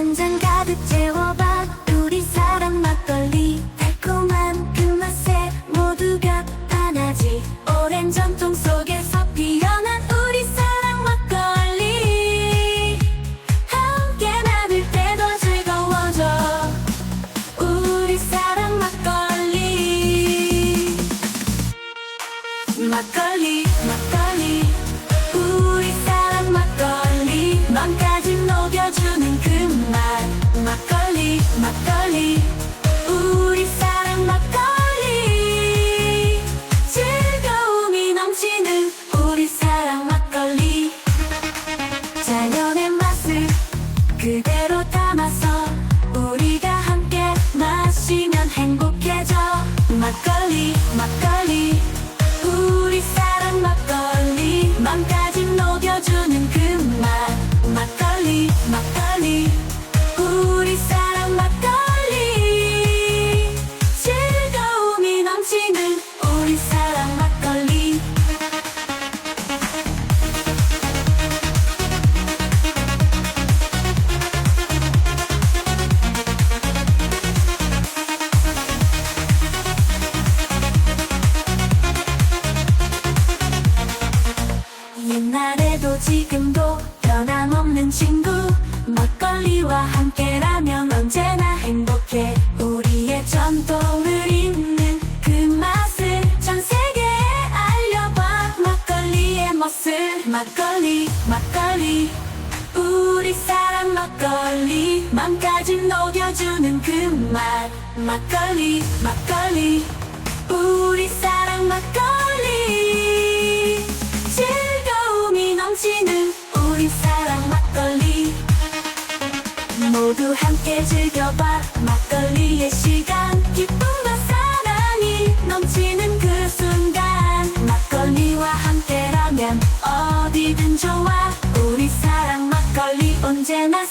한 잔 가득 채워봐. 우리 사랑 막걸리. 달콤한 그 맛에 모두가 반하지. 오랜 전통 속에서 피어난 우리 사랑 막걸리. 함께 나눌 때도 즐거워져. 우리 사랑 막걸리. 막걸리 막걸리 옛날에도 지금도 변함없는 친구. 막걸리와 함께라면 언제나 행복해. 우리의 전통을 잇는 그 맛을 전 세계에 알려봐. 막걸리의 멋을. 막걸리 막걸리 우리 사랑 막걸리 맘까지 녹여주는 그 맛. 막걸리 막걸리 우리 사랑 막걸리 모두 함께 즐겨봐. 막걸리의 시간 기쁨과 사랑이 넘치는 그 순간. 막걸리와 함께라면 어디든 좋아. 우리 사랑 막걸리 언제나